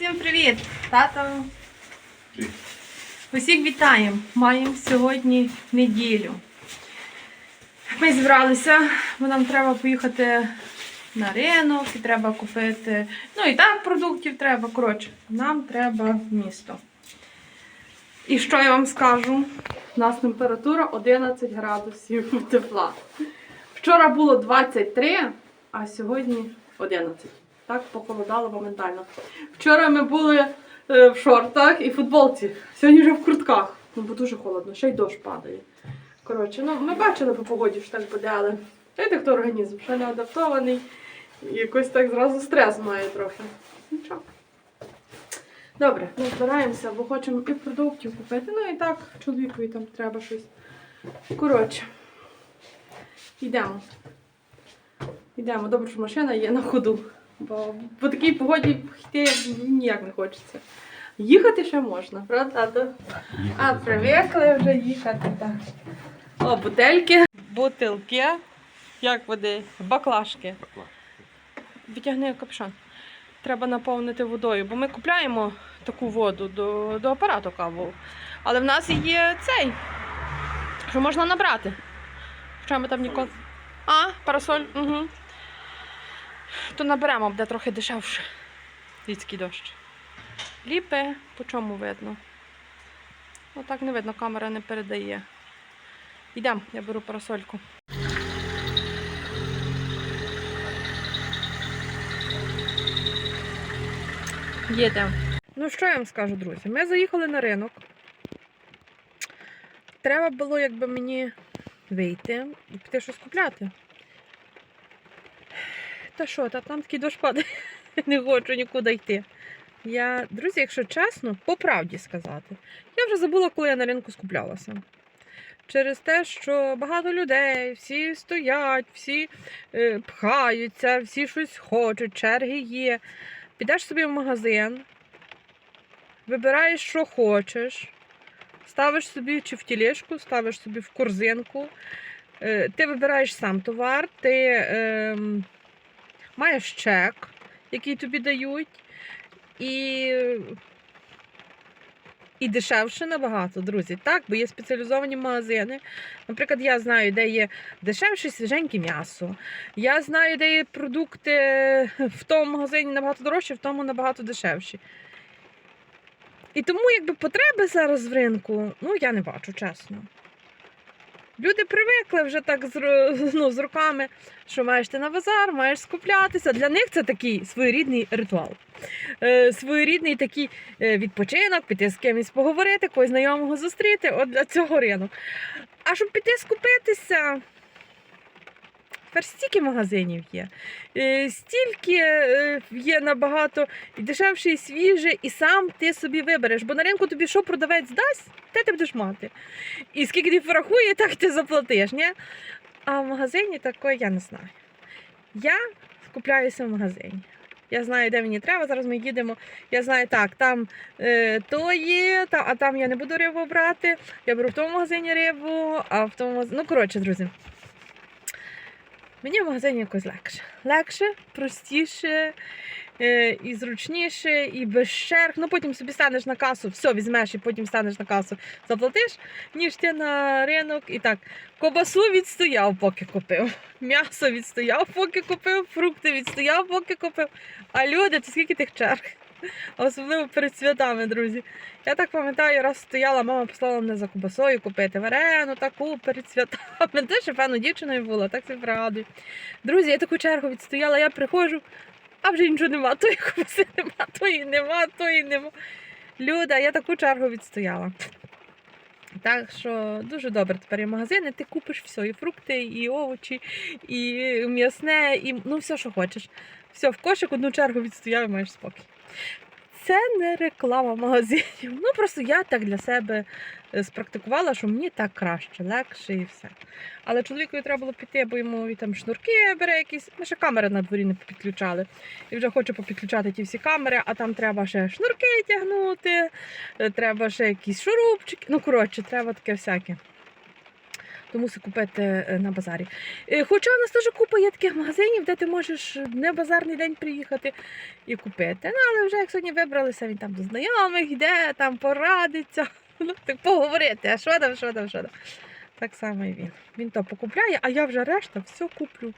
Всім привіт! Тато! Привіт. Усіх вітаємо! Маємо сьогодні неділю. Ми зібралися, бо нам треба поїхати на ринок, і треба купити. Ну і так продуктів треба. Коротше, нам треба місто. І що я вам скажу? У нас температура 11 градусів тепла. Вчора було 23, а сьогодні 11. Так похолодало моментально. Вчора ми були е, в шортах і футболці. Сьогодні вже в куртках. Ну, бо дуже холодно, ще й дощ падає. Коротше, ну ми бачили по погоді, що так буде, але знаєте, хто організм, ще не адаптований. І якось так зразу стрес має трохи. Нічого. Добре, ми збираємося, бо хочемо і продуктів купити. Ну і так, чоловікові там треба щось. Коротше, йдемо. Йдемо. Добре, що машина є на ходу. Бо по такій погоді йти ніяк не хочеться. Їхати ще можна, правда? тато? А, привикли вже їхати, так. О, бутельки. Бутилки. Як води? Баклажки. Витягни капюшон. Треба наповнити водою, бо ми купляємо таку воду до, до апарату каву. Але в нас є цей, що можна набрати. Хоча ми там ніколи. А, парасоль? Угу. То наберемо, буде трохи дешевше. Людський дощ. Ліпи, по чому видно? Отак не видно, камера не передає. Йдемо, я беру парасольку. Їдемо. Ну, що я вам скажу, друзі? Ми заїхали на ринок. Треба було, якби мені вийти і піти щось купляти. Та що, та там такий дощ падає. Не хочу нікуди йти. Я, друзі, якщо чесно, по правді сказати, я вже забула, коли я на ринку скуплялася. Через те, що багато людей, всі стоять, всі е, пхаються, всі щось хочуть, черги є. Підеш собі в магазин, вибираєш, що хочеш, ставиш собі чи в тілешку, ставиш собі в корзинку. Е, ти вибираєш сам товар, ти е, маєш чек, який тобі дають, і, і дешевше набагато, друзі. Так, бо є спеціалізовані магазини. Наприклад, я знаю, де є дешевше свіженьке м'ясо. Я знаю, де є продукти в тому магазині набагато дорожчі, в тому набагато дешевші. І тому, якби потреби зараз в ринку, ну я не бачу, чесно. Люди привикли вже так з, ну, з руками, що маєш ти на базар, маєш скуплятися. Для них це такий своєрідний ритуал. Е, своєрідний такий е, відпочинок, піти з кимось поговорити, когось знайомого зустріти. От для цього ринок. А щоб піти скупитися, тепер стільки магазинів є. Е, Стільки е, є набагато і дешевше, і свіже, і сам ти собі вибереш. Бо на ринку тобі що продавець дасть, те ти будеш мати. І скільки ти порахує, так ти заплатиш. Ні? А в магазині такої я не знаю. Я скупляюся в магазині. Я знаю, де мені треба. Зараз ми їдемо. Я знаю, так, там е, то є, та, а там я не буду рибу брати. Я беру в тому магазині рибу, а в тому. Ну, коротше, друзі. Мені в магазині якось легше. Легше, простіше е, і зручніше, і без черг. Ну потім собі станеш на касу, все візьмеш і потім станеш на касу, заплатиш, ніж ти на ринок. І так, кобасу відстояв, поки купив. М'ясо відстояв, поки купив, фрукти відстояв, поки купив. А люди, то скільки тих черг? Особливо перед святами, друзі. Я так пам'ятаю, раз стояла, мама послала мене за кубасою купити варену таку перед святами. Ти ще певно дівчиною була, так це пригадую. Друзі, я таку чергу відстояла, я приходжу, а вже нічого нема, тої кубаси нема, тої нема, тої нема. Люда, я таку чергу відстояла. Так що дуже добре тепер є магазини, ти купиш все, і фрукти, і овочі, і м'ясне, і ну все, що хочеш. Все, в кошик одну чергу відстояв і маєш спокій. Це не реклама магазинів. Ну просто я так для себе е, спрактикувала, що мені так краще, легше і все. Але чоловікові треба було піти, бо йому і там шнурки бере якісь. Ми ще камери на дворі не підключали. І вже хочу попідключати ті всі камери, а там треба ще шнурки тягнути, е, треба ще якісь шурупчики. Ну, коротше, треба таке всяке. То мусить купити е, на базарі. Е, Хоча у нас теж купа є таких магазинів, де ти можеш не базарний день приїхати і купити. Ну, але вже як сьогодні вибралися, він там до знайомих йде, там порадиться, ну, так поговорити, а що там, що там, що там. Так само і він. Він то покупляє, а я вже решта все куплю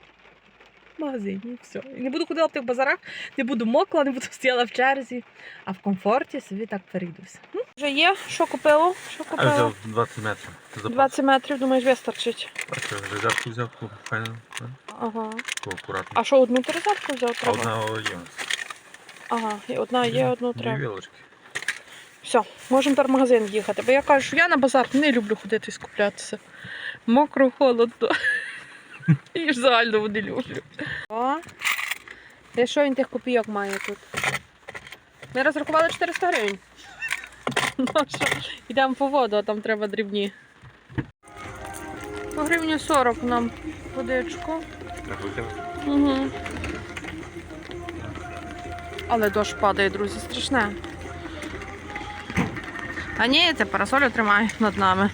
в магазині. Все. І не буду ходила в тих базарах, не буду мокла, не буду стояла в черзі, а в комфорті собі так перейдуся. Ну, вже є, що купило? Що А купила? взяв 20 метрів. Запас. 20 метрів, думаєш, вистачить. А що, резервку взяв, ну, Ага. таку акуратну. А що, одну ти розетку взяв? Треба? одна є. Ага, і одна є, одну Дві треба. вілочки. Все, можемо тепер в магазин їхати. Бо я кажу, що я на базар не люблю ходити і скуплятися. Мокро, холодно. І ж загально не люблю. О, і що він тих копійок має тут? Ми розрахували 400 гривень. Ну що, йдемо по воду, а там треба дрібні. По гривню 40 нам водичку. Угу. Але дощ падає, друзі, страшне. А ні, це парасолю тримає над нами.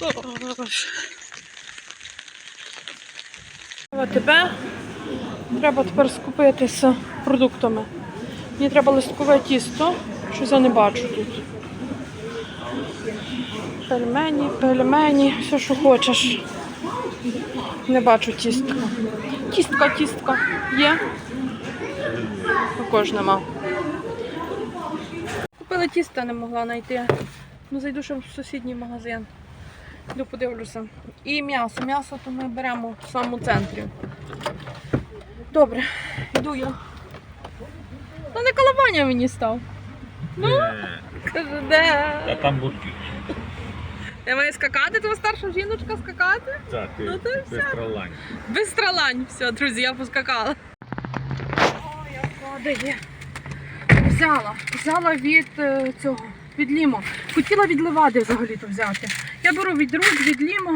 А тебе треба тепер скупитися продуктами. Мені треба листкове тісто, щось я не бачу тут. Пельмені, пельмені, все, що хочеш. Не бачу тістка. Тістка, тістка. Є? Також нема. Купила тіста, не могла знайти. Ну, зайду ще в сусідній магазин. Йду подивлюся. І м'ясо. М'ясо то ми беремо в самому центрі. Добре, йду я. Та не колобання мені став. Ну? Каже, де? А там будки. Я маю скакати, твоя старша жіночка скакати? Так, ти, Ну, то стралань. Без. Все, друзі, я поскакала. О, я падає. Взяла. Взяла від е, цього, від лімо. Хотіла від левади взагалі-то взяти. Я беру від рук, від.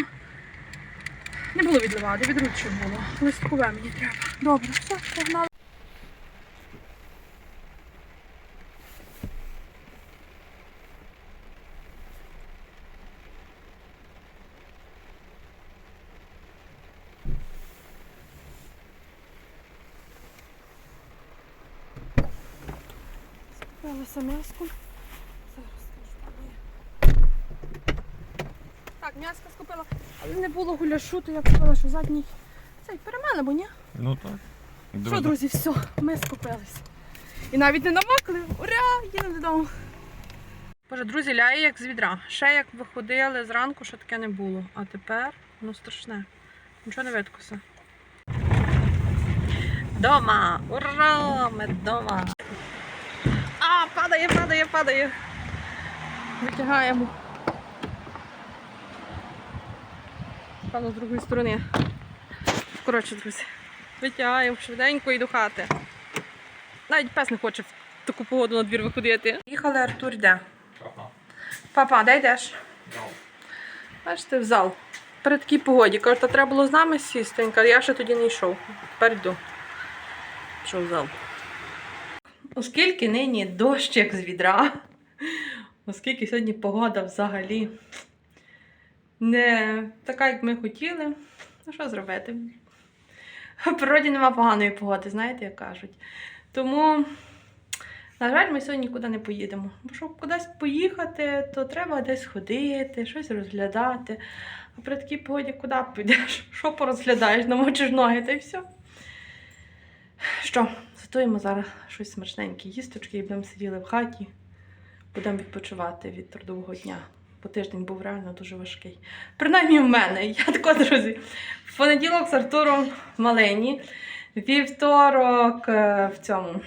Не було від левади, від рук було. Листкове мені треба. Добре, все, погнали. Купилася м'яско. Зараз скажу, там є. Так, м'яско скупила, але не було гуляшу, то я купила, що задній. Цей перемели, бо ні. Ну так. Що, друзі, все, ми скупилися. І навіть не намокли. Ура! Їдемо додому. Боже, друзі, ляє як з відра. Ще як виходили зранку, що таке не було. А тепер ну страшне. Нічого не видкося. Дома! Ура! Ми дома! А, падає, падає, падає. Витягаємо. Певно, з другої сторони. Коротше, друзі, витягаємо швиденько і до хати. Навіть пес не хоче в таку погоду на двір виходити. Їхали Артур йде. Папа, де йдеш? Бачите, в зал. При такій погоді. Каже, та треба було з нами сісти. Він каже, я ще тоді не йшов. Тепер йду. Пішов в зал. Оскільки нині дощ як з відра, оскільки сьогодні погода взагалі не така, як ми хотіли, ну що зробити? В природі нема поганої погоди, знаєте, як кажуть. Тому, на жаль, ми сьогодні нікуди не поїдемо. Бо щоб кудись поїхати, то треба десь ходити, щось розглядати. А при такій погоді куди підеш? Що порозглядаєш, намочиш ноги та й все. Що, готуємо зараз щось смачненьке, їсточки і будемо сиділи в хаті, будемо відпочивати від трудового дня. Бо тиждень був реально дуже важкий. Принаймні в мене. Я тако, друзі. В понеділок з Артуром в Малині, вівторок е, в цьому.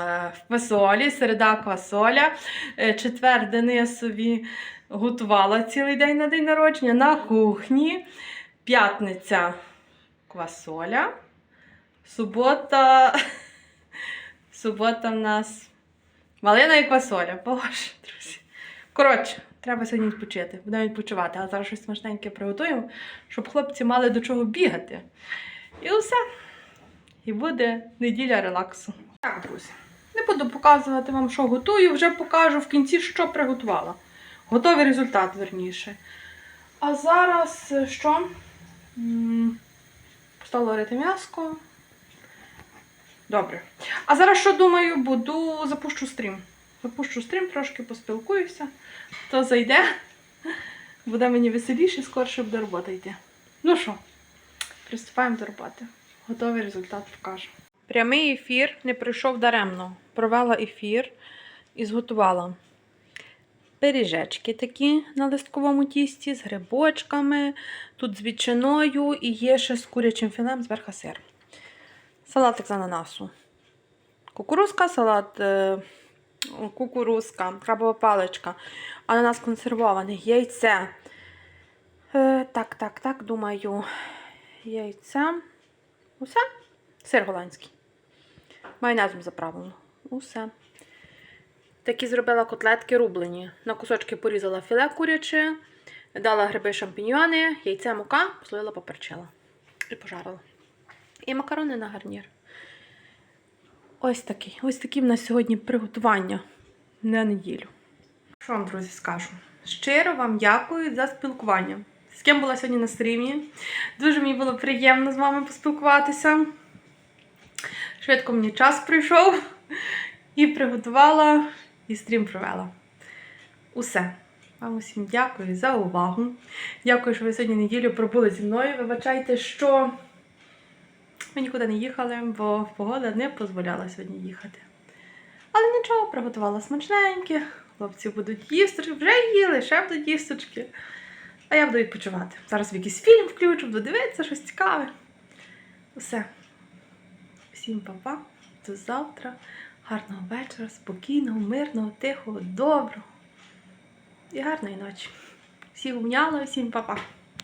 е, В квасолі, середа квасоля, е, четвер Денисові готувала цілий день на день народження на кухні, п'ятниця квасоля, субота. Субота в нас малина і квасоля. Боже, друзі. Коротше, треба сьогодні відпочити. Будемо відпочивати, а зараз щось смачненьке приготуємо, щоб хлопці мали до чого бігати. І все. І буде неділя релаксу. Так, друзі. Не буду показувати вам, що готую, вже покажу в кінці, що приготувала. Готовий результат, верніше. А зараз е, що? Поставила варити м'яско. Добре. А зараз що думаю, буду запущу стрім. Запущу стрім, трошки поспілкуюся. Хто зайде, буде мені веселіше, скорше буде робота йти. Ну що, приступаємо до роботи. Готовий результат покажу. Прямий ефір не прийшов даремно. Провела ефір і зготувала пиріжечки такі на листковому тісті з грибочками, тут з ветчиною і є ще з курячим філем зверху сир. Салатик з ананасу. Кукурузка, салат е, кукурузка, крабова паличка, ананас консервований, яйце. Е, так, так, так, думаю, яйце. Усе? Сир голландський. Майонезом заправлено. Усе. Такі зробила котлетки рублені. На кусочки порізала філе куряче, дала гриби шампіньйони, яйце мука, послоїла, поперчила і пожарила. І макарони на гарнір. Ось такий. Ось такі в нас сьогодні приготування на неділю. Що вам, друзі, скажу? Щиро вам дякую за спілкування. З ким була сьогодні на стрімі. Дуже мені було приємно з вами поспілкуватися. Швидко мені час прийшов і приготувала, і стрім провела. Усе. Вам усім дякую за увагу. Дякую, що ви сьогодні неділю пробули зі мною. Вибачайте, що ми нікуди не їхали, бо погода не дозволяла сьогодні їхати. Але нічого, приготувала смачненьке. Хлопці будуть їсти, вже їли, ще будуть їсточки. А я буду відпочивати. Зараз в якийсь фільм включу, буду дивитися, щось цікаве. Усе. Всім па-па. До завтра. Гарного вечора, спокійного, мирного, тихого, доброго. І гарної ночі. Всіх умняла, всім па-па.